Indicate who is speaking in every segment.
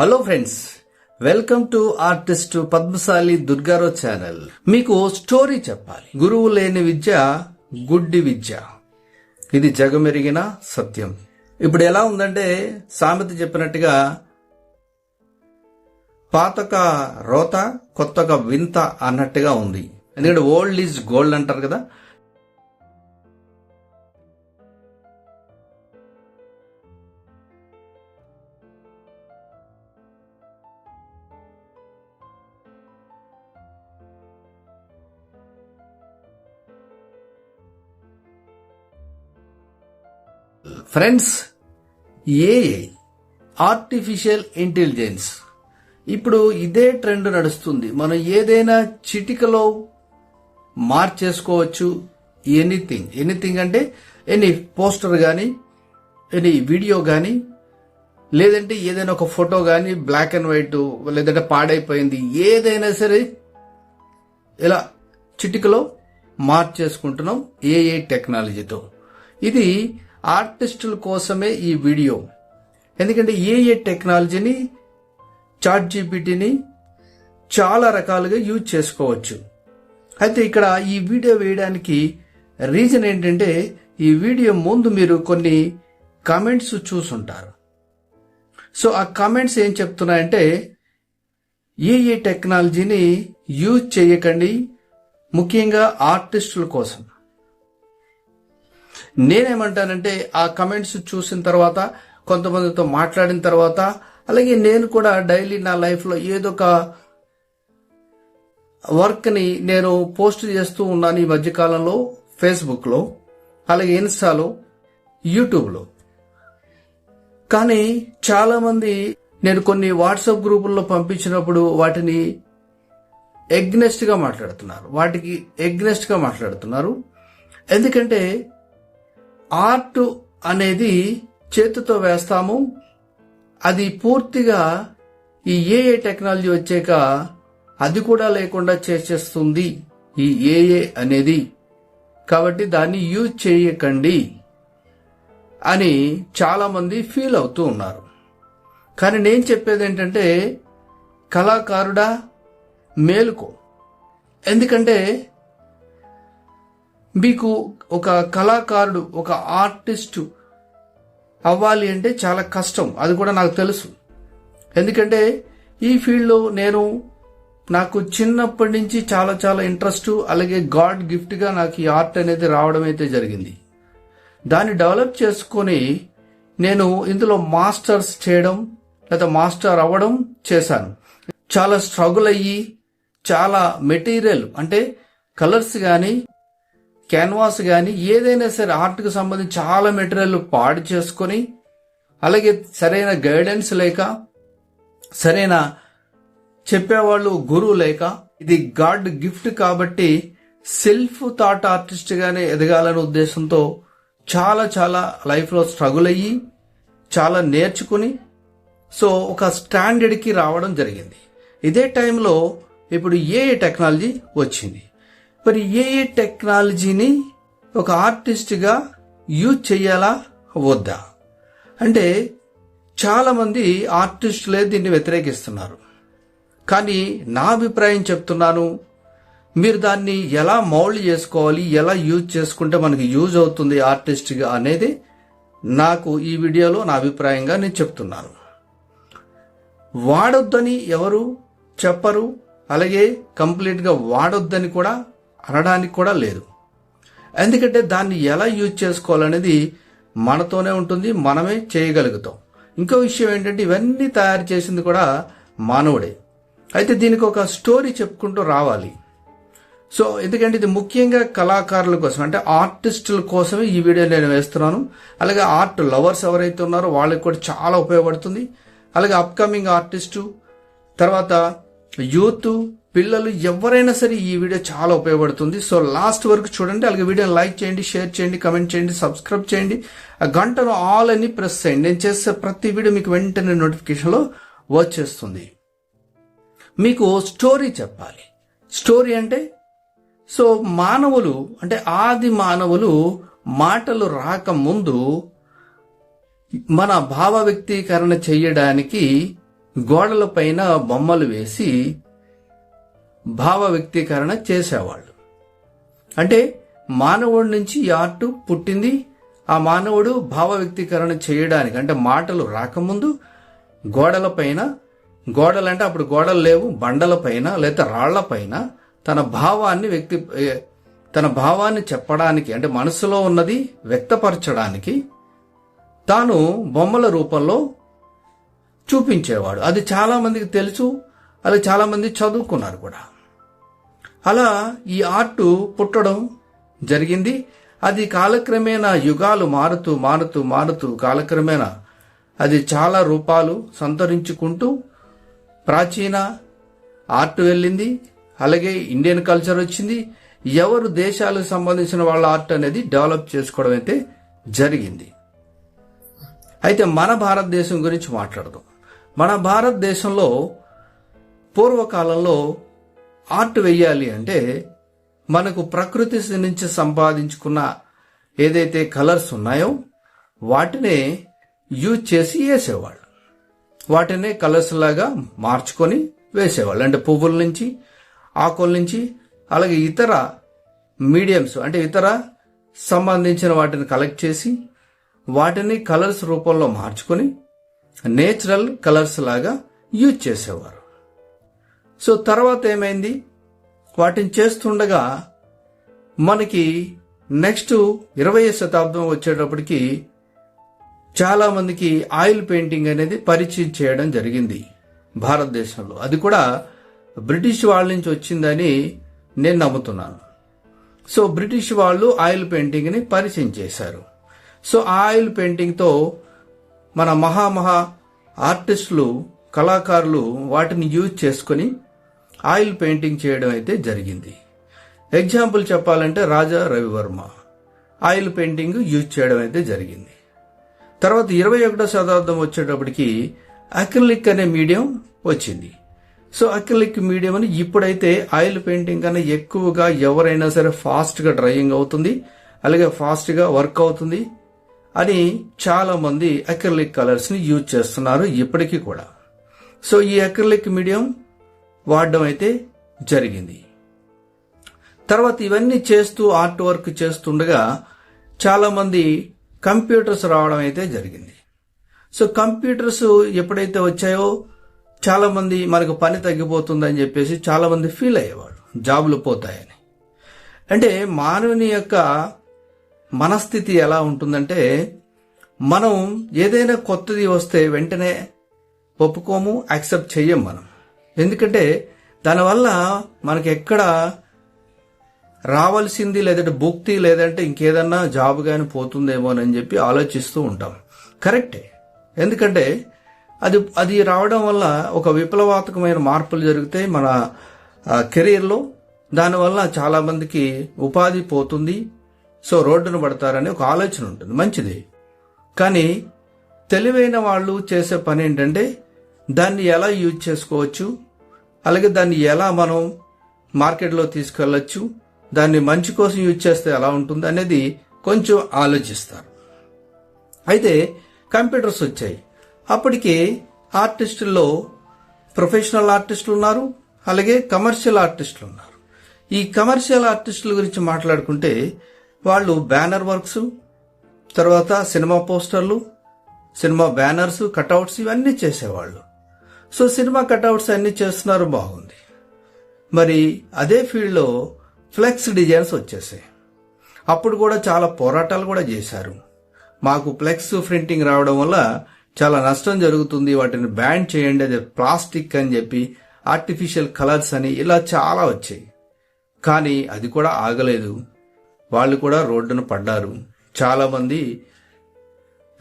Speaker 1: Hello friends welcome to artist Padmashali Durgarao channel మీకు story చెప్పాలి. గురువు లేని విద్య గుడ్డి విద్య. ఇది జగమెరిగిన సత్యం. ఇప్పుడు ఎలా ఉందంటే సామెత చెప్పినట్టుగా పాతక రోత కొత్తగా వింత అన్నట్టుగా ఉంది. ఎందుకంటే ఓల్డ్ ఈజ్ గోల్డ్ అంటారు కదా. ఫ్రెండ్స్ ఏఐ ఆర్టిఫిషియల్ ఇంటెలిజెన్స్ ఇప్పుడు ఇదే ట్రెండ్ నడుస్తుంది. మనం ఏదైనా చిటికలో మార్చేసుకోవచ్చు ఎనీథింగ్ ఎనీథింగ్ అంటే ఎనీ పోస్టర్ కానీ ఎనీ వీడియో కానీ లేదంటే ఏదైనా ఒక ఫోటో కానీ బ్లాక్ అండ్ వైట్ లేదంటే పాడైపోయింది. ఏదైనా సరే ఇలా చిటికలో మార్చేసుకుంటున్నాం ఏఐ టెక్నాలజీతో ఇది ఆర్టిస్టుల కోసమే ఈ వీడియో. ఎందుకంటే ఏఏ టెక్నాలజీని చాట్ జీపీటీని చాలా రకాలుగా యూజ్ చేసుకోవచ్చు. అయితే ఇక్కడ ఈ వీడియో వేయడానికి రీజన్ ఏంటంటే ఈ వీడియో ముందు మీరు కొన్ని కామెంట్స్ చూసుంటారు. సో ఆ కామెంట్స్ ఏం చెప్తున్నాయంటే ఏఏ టెక్నాలజీని యూజ్ చేయకండి ముఖ్యంగా ఆర్టిస్టుల కోసం. నేనేమంటానంటే ఆ కమెంట్స్ చూసిన తర్వాత కొంతమందితో మాట్లాడిన తర్వాత అలాగే నేను కూడా డైలీ నా లైఫ్లో ఏదో ఒక వర్క్ని నేను పోస్ట్ చేస్తూ ఉన్నాను ఈ మధ్యకాలంలో ఫేస్బుక్లో అలాగే ఇన్స్టాలో యూట్యూబ్లో. కానీ చాలామంది నేను కొన్ని వాట్సాప్ గ్రూపుల్లో పంపించినప్పుడు వాటిని ఎగ్నెస్ట్గా మాట్లాడుతున్నారు. వాటికి ఎగ్నెస్ట్గా మాట్లాడుతున్నారు. ఎందుకంటే ఆర్ట్ అనేది చేతితో వేస్తాము. అది పూర్తిగా ఈ ఏఏ టెక్నాలజీ వచ్చాక అది కూడా లేకుండా చేసేస్తుంది ఈ ఏఏ అనేది. కాబట్టి దాన్ని యూజ్ చేయకండి అని చాలా మంది ఫీల్ అవుతూ ఉన్నారు. కానీ నేను చెప్పేది ఏంటంటే కళాకారుడా మేలుకో. ఎందుకంటే మీకు ఒక కళాకారుడు ఒక ఆర్టిస్టు అవ్వాలి అంటే చాలా కష్టం. అది కూడా నాకు తెలుసు. ఎందుకంటే ఈ ఫీల్డ్లో నేను నాకు చిన్నప్పటి నుంచి చాలా చాలా ఇంట్రెస్ట్ అలాగే గాడ్ గిఫ్ట్గా నాకు ఈ ఆర్ట్ అనేది రావడం అయితే జరిగింది. దాన్ని డెవలప్ చేసుకొని నేను ఇందులో మాస్టర్స్ చేయడం లేదా మాస్టర్ అవ్వడం చేశాను. చాలా స్ట్రగుల్ అయ్యి చాలా మెటీరియల్ అంటే కలర్స్ కానీ క్యాన్వాస్ కానీ ఏదైనా సరే ఆర్ట్కి సంబంధించి చాలా మెటీరియల్ పాడు చేసుకొని అలాగే సరైన గైడెన్స్ లేక సరైన చెప్పేవాళ్ళు గురువు లేక ఇది గాడ్ గిఫ్ట్ కాబట్టి సెల్ఫ్ థాట్ ఆర్టిస్ట్గానే ఎదగాలనే ఉద్దేశంతో చాలా చాలా లైఫ్లో స్ట్రగుల్ అయ్యి చాలా నేర్చుకుని సో ఒక స్టాండర్డ్కి రావడం జరిగింది. ఇదే టైంలో ఇప్పుడు ఏఏ టెక్నాలజీ వచ్చింది. మరి ఏఏ టెక్నాలజీని ఒక ఆర్టిస్ట్గా యూజ్ చేయాలా? వద్దా. అంటే చాలామంది ఆర్టిస్టులే దీన్ని వ్యతిరేకిస్తున్నారు. కానీ నా అభిప్రాయం చెప్తున్నాను మీరు దాన్ని ఎలా మౌల్డ్ చేసుకోవాలి ఎలా యూజ్ చేసుకుంటే మనకి యూజ్ అవుతుంది ఆర్టిస్ట్గా అనేది నాకు ఈ వీడియోలో నా అభిప్రాయంగా నేను చెప్తున్నాను. వాడొద్దని ఎవరు చెప్పరు అలాగే కంప్లీట్గా వాడొద్దని కూడా అనడానికి కూడా లేదు. ఎందుకంటే దాన్ని ఎలా యూజ్ చేసుకోవాలనేది మనతోనే ఉంటుంది మనమే చేయగలుగుతాం. ఇంకో విషయం ఏంటంటే ఇవన్నీ తయారు చేసింది కూడా మానవుడే. అయితే దీనికి ఒక స్టోరీ చెప్పుకుంటూ రావాలి. సో ఎందుకంటే ఇది ముఖ్యంగా కళాకారుల కోసం అంటే ఆర్టిస్టుల కోసమే ఈ వీడియో నేను వేస్తున్నాను. అలాగే ఆర్ట్ లవర్స్ ఎవరైతే ఉన్నారో వాళ్ళకి కూడా చాలా ఉపయోగపడుతుంది. అలాగే అప్కమింగ్ ఆర్టిస్టు తర్వాత యూత్ పిల్లలు ఎవరైనా సరే ఈ వీడియో చాలా ఉపయోగపడుతుంది. సో లాస్ట్ వరకు చూడండి. అలాగే వీడియోని లైక్ చేయండి షేర్ చేయండి కమెంట్ చేయండి సబ్స్క్రైబ్ చేయండి. ఆ గంటను ఆల్ అని ప్రెస్ చేయండి. నేను చేసే ప్రతి వీడియో మీకు వెంటనే నోటిఫికేషన్లో వచ్చేస్తుంది. మీకు స్టోరీ చెప్పాలి. స్టోరీ అంటే సో మానవులు అంటే ఆది మానవులు మాటలు రాకముందు మన భావ వ్యక్తీకరణ చేయడానికి గోడల పైన బొమ్మలు వేసి భావ వ్యక్తీకరణ చేసేవాళ్ళు. అంటే మానవుడి నుంచి ఈ ఆర్ట్ పుట్టింది. ఆ మానవుడు భావ వ్యక్తీకరణ చేయడానికి అంటే మాటలు రాకముందు గోడలపైన గోడలంటే అప్పుడు గోడలు లేవు బండలపైన లేదా రాళ్ళపైన తన భావాన్ని వ్యక్తి తన భావాన్ని చెప్పడానికి అంటే మనసులో ఉన్నది వ్యక్తపరచడానికి తాను బొమ్మల రూపంలో చూపించేవాడు. అది చాలామందికి తెలుసు అది చాలామంది చదువుకున్నారు కూడా. అలా ఈ ఆర్టు పుట్టడం జరిగింది. అది కాలక్రమేణా యుగాలు మారుతూ మారుతూ మారుతూ కాలక్రమేణా అది చాలా రూపాలు సంతరించుకుంటూ ప్రాచీన ఆర్ట్ వెళ్ళింది. అలాగే ఇండియన్ కల్చర్ వచ్చింది. ఎవరు దేశాలకు సంబంధించిన వాళ్ళ ఆర్ట్ అనేది డెవలప్ చేసుకోవడం అయితే జరిగింది. అయితే మన భారతదేశం గురించి మాట్లాడదాం. మన భారతదేశంలో పూర్వకాలంలో ఆర్ట్ వెయ్యాలి అంటే మనకు ప్రకృతి నుంచి సంపాదించుకున్న ఏదైతే కలర్స్ ఉన్నాయో వాటినే యూజ్ చేసి వేసేవాళ్ళు. వాటినే కలర్స్ లాగా మార్చుకొని వేసేవాళ్ళు. అంటే పువ్వుల నుంచి ఆకుల నుంచి అలాగే ఇతర మీడియంస్ అంటే ఇతర సంబంధించిన వాటిని కలెక్ట్ చేసి వాటిని కలర్స్ రూపంలో మార్చుకొని నేచురల్ కలర్స్ లాగా యూజ్ చేసేవారు. సో తర్వాత ఏమైంది? వాటిని చేస్తుండగా మనకి నెక్స్ట్ ఇరవై శతాబ్దం వచ్చేటప్పటికి చాలా మందికి ఆయిల్ పెయింటింగ్ అనేది పరిచయం చేయడం జరిగింది భారతదేశంలో. అది కూడా బ్రిటిష్ వాళ్ళ నుంచి వచ్చిందని నేను నమ్ముతున్నాను. సో బ్రిటిష్ వాళ్ళు ఆయిల్ పెయింటింగ్ని పరిచయం చేశారు. సో ఆ ఆయిల్ పెయింటింగ్తో మన మహామహా ఆర్టిస్టులు కళాకారులు వాటిని యూజ్ చేసుకొని ఆయిల్ పెయింటింగ్ చేయడం అయితే జరిగింది. ఎగ్జాంపుల్ చెప్పాలంటే Raja Ravi Varma. Oil painting use చేయడం అయితే జరిగింది. తర్వాత ఇరవై ఒకటో శతాబ్దం వచ్చేటప్పటికి అక్రిలిక్ అనే మీడియం వచ్చింది. సో అక్రిలిక్ మీడియం అని ఇప్పుడైతే ఆయిల్ పెయింటింగ్ కన్నా ఎక్కువగా ఎవరైనా సరే ఫాస్ట్గా డ్రయింగ్ అవుతుంది అలాగే ఫాస్ట్గా వర్క్ అవుతుంది అని చాలామంది అక్రిలిక్ కలర్స్ని యూజ్ చేస్తున్నారు ఇప్పటికీ కూడా. సో ఈ అక్రిలిక్ మీడియం వాడడం అయితే జరిగింది. తర్వాత ఇవన్నీ చేస్తూ ఆర్ట్ వర్క్ చేస్తుండగా చాలామంది కంప్యూటర్స్ రావడం అయితే జరిగింది. సో కంప్యూటర్స్ ఎప్పుడైతే వచ్చాయో చాలామంది మనకు పని తగ్గిపోతుందని చెప్పేసి చాలామంది ఫీల్ అయ్యేవాడు జాబులు పోతాయని. అంటే మానవుని యొక్క మనస్థితి ఎలా ఉంటుందంటే మనం ఏదైనా కొత్తది వస్తే వెంటనే ఒప్పుకోము యాక్సెప్ట్ చెయ్యం మనం. ఎందుకంటే దానివల్ల మనకి ఎక్కడ రావాల్సింది లేదంటే భుక్తి లేదంటే ఇంకేదన్నా జాబ్ కానీ పోతుందేమోనని చెప్పి ఆలోచిస్తూ ఉంటాం. కరెక్టే. ఎందుకంటే అది అది రావడం వల్ల ఒక విప్లవాత్మకమైన మార్పులు జరిగితే మన కెరీర్లో దానివల్ల చాలా మందికి ఉపాధి పోతుంది. సో రోడ్డును పడతారని ఒక ఆలోచన ఉంటుంది. మంచిది. కానీ తెలివైన వాళ్ళు చేసే పని ఏంటంటే దాన్ని ఎలా యూజ్ చేసుకోవచ్చు? అలాగే దాన్ని ఎలా మనం మార్కెట్లో తీసుకెళ్ళొచ్చు? దాన్ని మంచి కోసం యూజ్ చేస్తే ఎలా ఉంటుంది అనేది కొంచెం ఆలోచిస్తారు. అయితే కంప్యూటర్స్ వచ్చాయి. అప్పటికి ఆర్టిస్టుల్లో ప్రొఫెషనల్ ఆర్టిస్టులు ఉన్నారు అలాగే కమర్షియల్ ఆర్టిస్టులు ఉన్నారు. ఈ కమర్షియల్ ఆర్టిస్టుల గురించి మాట్లాడుకుంటే వాళ్ళు బ్యానర్ వర్క్స్ తర్వాత సినిమా పోస్టర్లు సినిమా బ్యానర్స్ కటౌట్స్ ఇవన్నీ చేసేవాళ్ళు. సో సినిమా కటౌట్స్ అన్ని చేస్తున్నారు బాగుంది. మరి అదే ఫీల్డ్లో ఫ్లెక్స్ డిజైన్స్ వచ్చేసాయి. అప్పుడు కూడా చాలా పోరాటాలు కూడా చేశారు. మాకు ఫ్లెక్స్ ప్రింటింగ్ రావడం వల్ల చాలా నష్టం జరుగుతుంది వాటిని బ్యాన్ చేయండి అది ప్లాస్టిక్ అని చెప్పి ఆర్టిఫిషియల్ కలర్స్ అని ఇలా చాలా వచ్చాయి. కానీ అది కూడా ఆగలేదు. వాళ్ళు కూడా రోడ్డున పడ్డారు. చాలామంది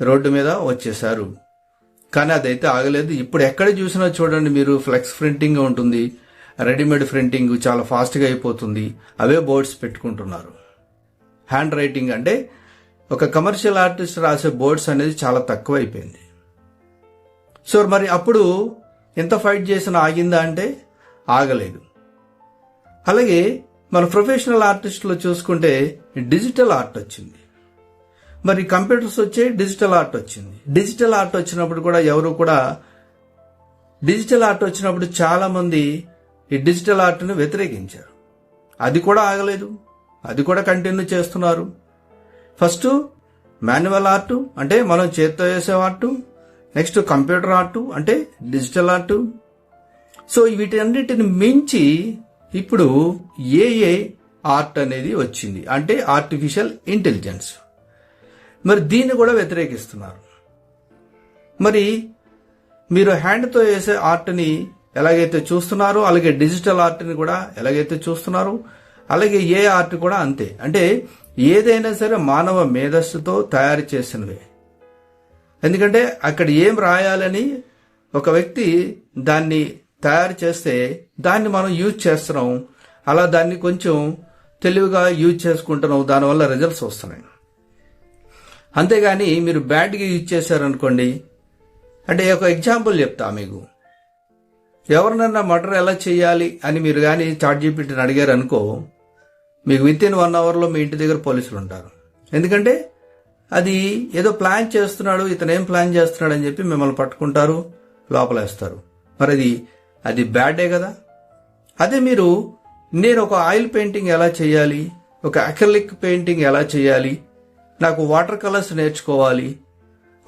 Speaker 1: రోడ్డు మీద వచ్చేసారు. కానీ అదైతే ఆగలేదు. ఇప్పుడు ఎక్కడ చూసినా చూడండి మీరు ఫ్లెక్స్ ప్రింటింగ్ ఉంటుంది. రెడీమేడ్ ప్రింటింగ్ చాలా ఫాస్ట్గా అయిపోతుంది. అవే బోర్డ్స్ పెట్టుకుంటున్నారు. హ్యాండ్ రైటింగ్ అంటే ఒక కమర్షియల్ ఆర్టిస్ట్ రాసే బోర్డ్స్ అనేది చాలా తక్కువ అయిపోయింది సో మరి అప్పుడు ఎంత ఫైట్ చేసినా ఆగిందా అంటే ఆగలేదు. అలాగే మన ప్రొఫెషనల్ ఆర్టిస్టులు చూసుకుంటే డిజిటల్ ఆర్ట్ వచ్చింది. మరి కంప్యూటర్స్ వచ్చే డిజిటల్ ఆర్ట్ వచ్చింది. డిజిటల్ ఆర్ట్ వచ్చినప్పుడు కూడా ఎవరు కూడా డిజిటల్ ఆర్ట్ వచ్చినప్పుడు చాలా మంది ఈ డిజిటల్ ఆర్ట్ను వ్యతిరేకించారు. అది కూడా ఆగలేదు. అది కూడా కంటిన్యూ చేస్తున్నారు. ఫస్ట్ మాన్యువల్ ఆర్ట్ అంటే మనం చేత్తో వేసే ఆర్ట్ నెక్స్ట్ కంప్యూటర్ ఆర్ట్ అంటే డిజిటల్ ఆర్ట్. సో వీటన్నిటిని మించి ఇప్పుడు ఏఏ ఆర్ట్ అనేది వచ్చింది. అంటే ఆర్టిఫిషియల్ ఇంటెలిజెన్స్ మరి దీన్ని కూడా వ్యతిరేకిస్తున్నారు. మరి మీరు హ్యాండ్తో వేసే ఆర్ట్ని ఎలాగైతే చూస్తున్నారో అలాగే డిజిటల్ ఆర్ట్ని కూడా ఎలాగైతే చూస్తున్నారు అలాగే ఏ ఆర్ట్ కూడా అంతే. అంటే ఏదైనా సరే మానవ మేధస్సుతో తయారు చేసినవే. ఎందుకంటే అక్కడ ఏం రాయాలని ఒక వ్యక్తి దాన్ని తయారు చేస్తే దాన్ని మనం యూజ్ చేస్తున్నాం. అలా దాన్ని కొంచెం తెలివిగా యూజ్ చేసుకుంటున్నాం. దానివల్ల రిజల్ట్స్ వస్తున్నాయి. అంతేగాని మీరు బ్యాడ్గా యూజ్ చేశారనుకోండి అంటే ఒక ఎగ్జాంపుల్ చెప్తా మీకు. ఎవరినన్నా మర్డర్ ఎలా చేయాలి అని మీరు కానీ చాట్ జీపీటీని అడిగారు అనుకో మీకు విత్ ఇన్ వన్ అవర్లో మీ ఇంటి దగ్గర పోలీసులు ఉంటారు ఎందుకంటే అది ఏదో ప్లాన్ చేస్తున్నాడు ఇతను ఏం ప్లాన్ చేస్తున్నాడు అని చెప్పి మిమ్మల్ని పట్టుకుంటారు లోపలేస్తారు. మరి అది అది బ్యాడే కదా. అదే మీరు నేను ఒక ఆయిల్ పెయింటింగ్ ఎలా చేయాలి ఒక అక్రలిక్ పెయింటింగ్ ఎలా చేయాలి నాకు వాటర్ కలర్స్ నేర్చుకోవాలి.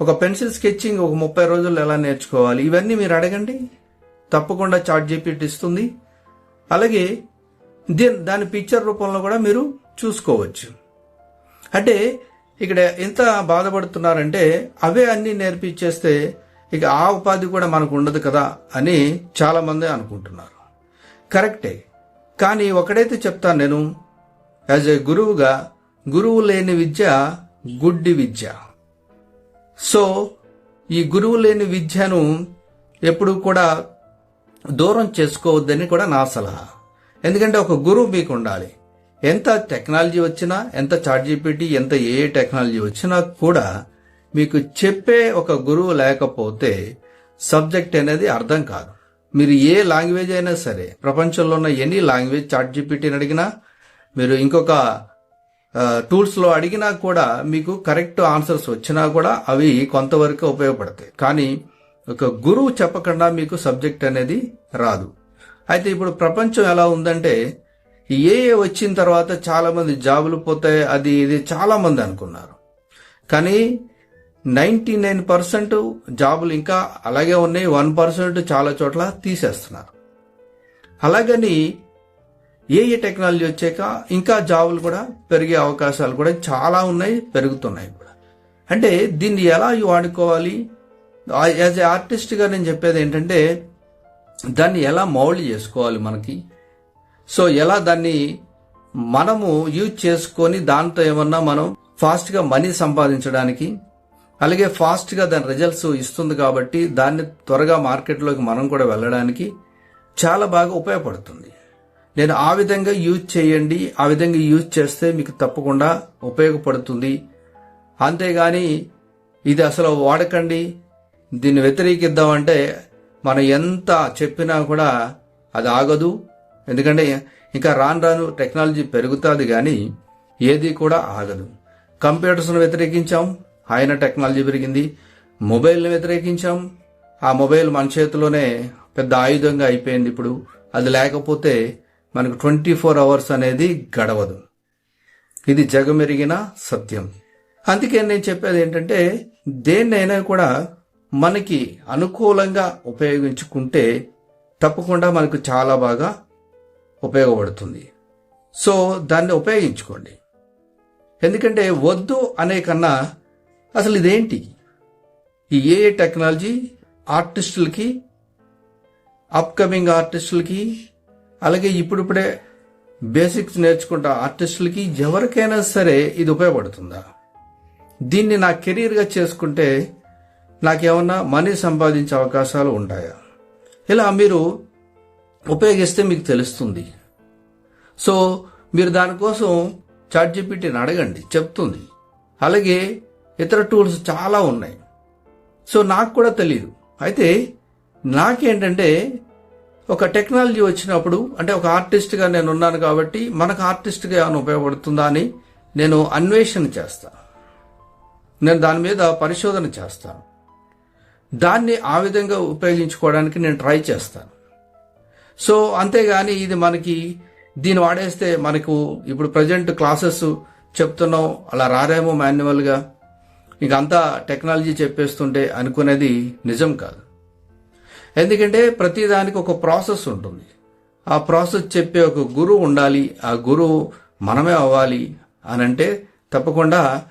Speaker 1: ఒక పెన్సిల్ స్కెచ్చింగ్ ఒక ముప్పై రోజుల్లో ఎలా నేర్చుకోవాలి? ఇవన్నీ మీరు అడగండి. తప్పకుండా చాట్ జీపీటీ ఇస్తుంది. అలాగే దీని దాని పిక్చర్ రూపంలో కూడా మీరు చూసుకోవచ్చు. అంటే ఇక్కడ ఎంత బాధపడుతున్నారంటే అవే అన్నీ నేర్పించేస్తే ఇక ఆ ఉపాధి కూడా మనకు ఉండదు కదా అని చాలామంది అనుకుంటున్నారు. కరెక్టే. కానీ ఒకడైతే చెప్తాను నేను. యాజ్ ఏ గురువుగా గురువు లేని విద్య గుడ్డి విద్య. సో ఈ గురువు లేని విద్యను ఎప్పుడు కూడా దూరం చేసుకోవద్దని కూడా నా సలహా. ఎందుకంటే ఒక గురువు మీకు ఉండాలి ఎంత టెక్నాలజీ వచ్చినా ఎంత చాట్ జీపీటీ ఎంత ఏ టెక్నాలజీ వచ్చినా కూడా మీకు చెప్పే ఒక గురువు లేకపోతే సబ్జెక్ట్ అనేది అర్థం కాదు. మీరు ఏ లాంగ్వేజ్ అయినా సరే ప్రపంచంలో ఉన్న ఎనీ లాంగ్వేజ్ చాట్ జీపీటీని అడిగినా మీరు ఇంకొక టూల్స్లో అడిగినా కూడా మీకు కరెక్ట్ ఆన్సర్స్ వచ్చినా కూడా అవి కొంతవరకు ఉపయోగపడతాయి. కానీ ఒక గురువు చెప్పకుండా మీకు సబ్జెక్ట్ అనేది రాదు. అయితే ఇప్పుడు ప్రపంచం ఎలా ఉందంటే ఏ వచ్చిన తర్వాత చాలా మంది జాబులు పోతాయి అది ఇది చాలా మంది అనుకున్నారు. కానీ నైన్టీ నైన్ పర్సెంట్ జాబులు ఇంకా అలాగే ఉన్నాయి వన్ పర్సెంట్ చాలా చోట్ల తీసేస్తున్నారు. అలాగని ఏ ఏ టెక్నాలజీ వచ్చాక ఇంకా జాబులు కూడా పెరిగే అవకాశాలు కూడా చాలా ఉన్నాయి పెరుగుతున్నాయి కూడా. అంటే దీన్ని ఎలా వాడుకోవాలి? యాజ్ ఏ ఆర్టిస్ట్గా నేను చెప్పేది ఏంటంటే దాన్ని ఎలా మౌల్డ్ చేసుకోవాలి మనకి? సో ఎలా దాన్ని మనము యూజ్ చేసుకొని దాంతో ఏమన్నా మనం ఫాస్ట్గా మనీ సంపాదించడానికి అలాగే ఫాస్ట్గా దాని రిజల్ట్స్ ఇస్తుంది కాబట్టి దాన్ని త్వరగా మార్కెట్లోకి మనం కూడా వెళ్ళడానికి చాలా బాగా ఉపయోగపడుతుంది. నేను ఆ విధంగా యూజ్ చేయండి ఆ విధంగా యూజ్ చేస్తే మీకు తప్పకుండా ఉపయోగపడుతుంది. అంతేగాని ఇది అసలు వాడకండి. దీన్ని వ్యతిరేకిద్దామంటే మనం ఎంత చెప్పినా కూడా అది ఆగదు. ఎందుకంటే ఇంకా రాను రాను టెక్నాలజీ పెరుగుతుంది కానీ ఏది కూడా ఆగదు. కంప్యూటర్స్ను వ్యతిరేకించాం ఆయన టెక్నాలజీ పెరిగింది. మొబైల్ని వ్యతిరేకించాం ఆ మొబైల్ మన చేతిలోనే పెద్ద ఆయుధంగా అయిపోయింది ఇప్పుడు. అది లేకపోతే మనకు ట్వంటీ ఫోర్ అవర్స్ అనేది గడవదు. ఇది జగమెరిగిన సత్యం. అందుకే నేను చెప్పేది ఏంటంటే దేన్నైనా కూడా మనకి అనుకూలంగా ఉపయోగించుకుంటే తప్పకుండా మనకు చాలా బాగా ఉపయోగపడుతుంది. సో దాన్ని ఉపయోగించుకోండి. ఎందుకంటే వద్దు అనే కన్నా అసలు ఇదేంటి? ఈ ఏ టెక్నాలజీ ఆర్టిస్టులకి అప్కమింగ్ ఆర్టిస్టులకి అలాగే ఇప్పుడిప్పుడే బేసిక్స్ నేర్చుకుంటా ఆర్టిస్టులకి ఎవరికైనా సరే ఇది ఉపయోగపడుతుందా? దీన్ని నా కెరీర్గా చేసుకుంటే నాకేమన్నా మనీ సంపాదించే అవకాశాలు ఉంటాయా? ఇలా మీరు ఉపయోగిస్తే మీకు తెలుస్తుంది. సో మీరు దానికోసం చాట్ జీపీటీని అడగండి చెప్తుంది. అలాగే ఇతర టూల్స్ చాలా ఉన్నాయి. సో నాకు కూడా తెలియదు అయితే నాకేంటంటే ఒక టెక్నాలజీ వచ్చినప్పుడు అంటే ఒక ఆర్టిస్ట్గా నేను ఉన్నాను కాబట్టి మనకు ఆర్టిస్ట్గా ఏమైనా ఉపయోగపడుతుందా అని నేను అన్వేషణ చేస్తాను నేను దాని మీద పరిశోధన చేస్తాను దాన్ని ఆ విధంగా ఉపయోగించుకోవడానికి నేను ట్రై చేస్తాను సో అంతేగాని ఇది మనకి దీన్ని వాడేస్తే మనకు ఇప్పుడు ప్రజెంట్ క్లాసెస్ చెప్తున్నాం అలా రారేమో మాన్యువల్గా. ఇంక అంతా టెక్నాలజీ చెప్పేస్తుంటే అనుకునేది నిజం కాదు. ఎందుకంటే ప్రతిదానికి ఒక ప్రాసెస్ ఉంటుంది. ఆ ప్రాసెస్ చెప్పే ఒక గురువు ఉండాలి ఆ గురువు మనమే అవ్వాలి అని అంటే తప్పకుండా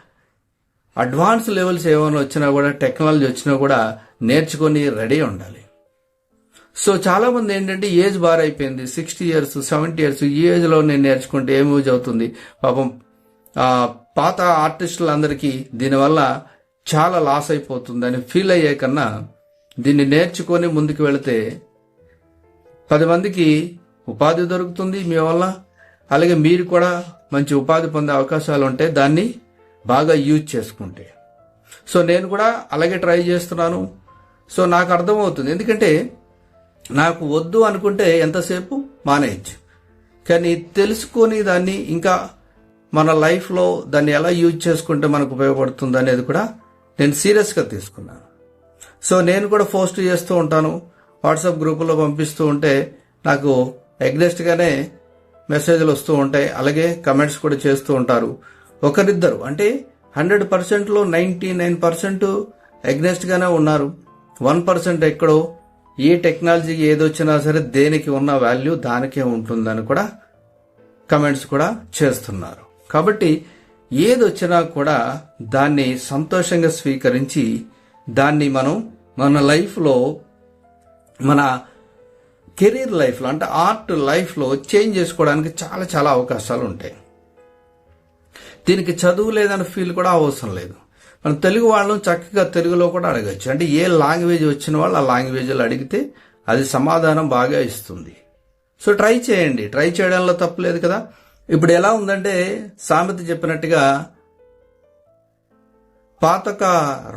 Speaker 1: అడ్వాన్స్ లెవెల్స్ ఏమైనా వచ్చినా కూడా టెక్నాలజీ వచ్చినా కూడా నేర్చుకొని రెడీ ఉండాలి. సో చాలా మంది ఏంటంటే ఏజ్ బార్ అయిపోయింది. సిక్స్టీ ఇయర్స్ సెవెంటీ ఇయర్స్ ఈ ఏజ్లో నేను నేర్చుకుంటే ఏం యూజ్ అవుతుంది? పాపం ఆ పాత ఆర్టిస్టులందరికీ దీనివల్ల చాలా లాస్ అయిపోతుందని ఫీల్ అయ్యే కన్నా దీన్ని నేర్చుకొని ముందుకు వెళితే పది మందికి ఉపాధి దొరుకుతుంది మీ వల్ల. అలాగే మీరు కూడా మంచి ఉపాధి పొందే అవకాశాలు ఉంటాయి దాన్ని బాగా యూజ్ చేసుకుంటే. సో నేను కూడా అలాగే ట్రై చేస్తున్నాను. సో నాకు అర్థమవుతుంది. ఎందుకంటే నాకు వద్దు అనుకుంటే ఎంతసేపు? మానేయచ్చు. కానీ తెలుసుకొని దాన్ని ఇంకా మన లైఫ్లో దాన్ని ఎలా యూజ్ చేసుకుంటే మనకు ఉపయోగపడుతుంది అనేది కూడా నేను సీరియస్గా తీసుకున్నాను. సో నేను కూడా పోస్ట్ చేస్తూ ఉంటాను. వాట్సాప్ గ్రూపులో పంపిస్తూ ఉంటే నాకు ఎగ్నెస్ట్గానే మెసేజ్లు వస్తూ ఉంటాయి. అలాగే కమెంట్స్ కూడా చేస్తూ ఉంటారు. ఒకరిద్దరు అంటే హండ్రెడ్ పర్సెంట్లో నైంటీ నైన్ పర్సెంట్ ఎగ్నెస్ట్గానే ఉన్నారు. వన్ పర్సెంట్ ఎక్కడో ఏ టెక్నాలజీ ఏదొచ్చినా సరే దేనికి ఉన్న వాల్యూ దానికే ఉంటుందని కూడా కమెంట్స్ కూడా చేస్తున్నారు. కాబట్టి ఏదొచ్చినా కూడా దాన్ని సంతోషంగా స్వీకరించి దాన్ని మనం మన లైఫ్లో మన కెరీర్ లైఫ్లో అంటే ఆర్ట్ లైఫ్లో చేంజ్ చేసుకోవడానికి చాలా చాలా అవకాశాలు ఉంటాయి. దీనికి చదువు లేదని ఫీల్ కూడా అవసరం లేదు. మనం తెలుగు వాళ్ళని చక్కగా తెలుగులో కూడా అడగచ్చు. అంటే ఏ లాంగ్వేజ్ వచ్చిన వాళ్ళు ఆ లాంగ్వేజ్లో అడిగితే అది సమాధానం బాగా ఇస్తుంది. సో ట్రై చేయండి. ట్రై చేయడంలో తప్పులేదు కదా. ఇప్పుడు ఎలా ఉందంటే సామెత చెప్పినట్టుగా పాతక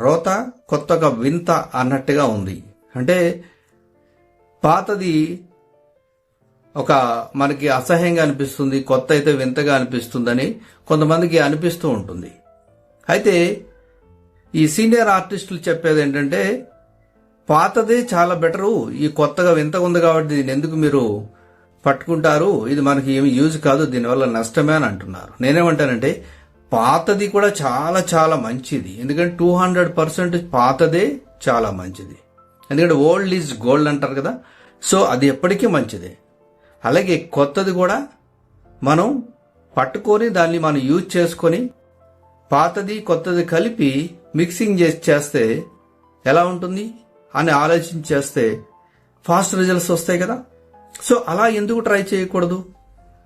Speaker 1: రోత కొత్తగా వింత అన్నట్టుగా ఉంది. అంటే పాతది ఒక మనకి అసహ్యంగా అనిపిస్తుంది కొత్త అయితే వింతగా అనిపిస్తుందని కొంతమందికి అనిపిస్తూ ఉంటుంది. అయితే ఈ సీనియర్ ఆర్టిస్టులు చెప్పేది ఏంటంటే పాతదే చాలా బెటరు ఈ కొత్తగా వింతగా ఉంది కాబట్టి దీన్ని ఎందుకు మీరు పట్టుకుంటారు ఇది మనకి ఏమి యూజ్ కాదు దీనివల్ల నష్టమే అని అంటున్నారు. నేనేమంటానంటే పాతది కూడా చాలా చాలా మంచిది. ఎందుకంటే టూ హండ్రెడ్ పర్సెంట్ పాతదే చాలా మంచిది. ఎందుకంటే ఓల్డ్ ఈజ్ గోల్డ్ అంటారు కదా. సో అది ఎప్పటికీ మంచిదే. అలాగే కొత్తది కూడా మనం పట్టుకొని దాన్ని మనం యూజ్ చేసుకొని పాతది కొత్తది కలిపి మిక్సింగ్ చేసి చేస్తే ఎలా ఉంటుంది అని ఆలోచించి చేస్తే ఫాస్ట్ రిజల్ట్స్ వస్తాయి కదా. సో అలా ఎందుకు ట్రై చేయకూడదు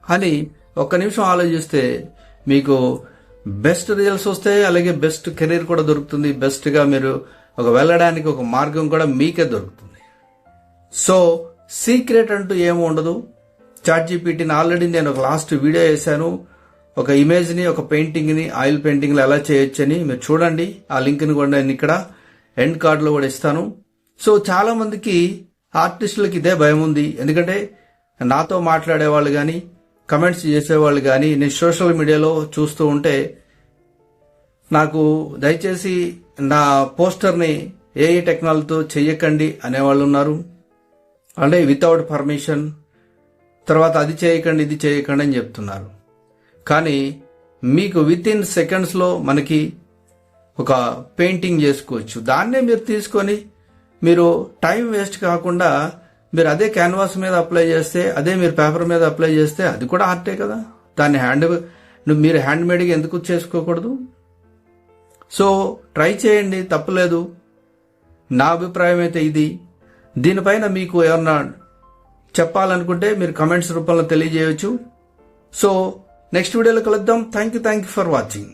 Speaker 1: అని ఒక్క నిమిషం ఆలోచిస్తే మీకు బెస్ట్ రిజల్ట్స్ వస్తాయి అలాగే బెస్ట్ కెరీర్ కూడా దొరుకుతుంది. బెస్ట్గా మీరు ఒక వెళ్ళడానికి ఒక మార్గం కూడా మీకే దొరుకుతుంది. సో సీక్రెట్ అంటూ ఏమి ఉండదు. చాట్ జీపీటీని ఆల్రెడీ నేను ఒక లాస్ట్ వీడియో వేశాను. ఒక ఇమేజ్ని ఒక పెయింటింగ్ని ఆయిల్ పెయింటింగ్లు ఎలా చేయొచ్చని మీరు చూడండి. ఆ లింక్ని కూడా నేను ఇక్కడ ఎండ్ కార్డులో కూడా ఇస్తాను. సో చాలామందికి ఆర్టిస్టులకి ఇదే భయం ఉంది. ఎందుకంటే నాతో మాట్లాడే వాళ్ళు కానీ కమెంట్స్ చేసేవాళ్ళు కానీ నేను సోషల్ మీడియాలో చూస్తూ ఉంటే నాకు దయచేసి నా పోస్టర్ని ఏఐ టెక్నాలజీతో చెయ్యకండి అనేవాళ్ళు ఉన్నారు. అంటే వితౌట్ పర్మిషన్ తర్వాత అది చేయకండి ఇది చేయకండి అని చెప్తున్నారు. కానీ మీకు విత్ ఇన్ సెకండ్స్లో మనకి ఒక పెయింటింగ్ చేసుకోవచ్చు. దాన్నే మీరు తీసుకొని మీరు టైం వేస్ట్ కాకుండా మీరు అదే క్యాన్వాస్ మీద అప్లై చేస్తే అదే మీరు పేపర్ మీద అప్లై చేస్తే అది కూడా ఆర్టే కదా? దాన్ని హ్యాండ్ నువ్వు మీరు హ్యాండ్ మేడ్గా ఎందుకు చేసుకోకూడదు? సో ట్రై చేయండి తప్పులేదు నా అభిప్రాయం అయితే ఇది. దీనిపైన మీకు ఏమన్నా చెప్పాలనుకుంటే మీరు కమెంట్స్ రూపంలో తెలియజేయవచ్చు సో నెక్స్ట్ వీడియోలో కలుద్దాం. Thank you thank you for watching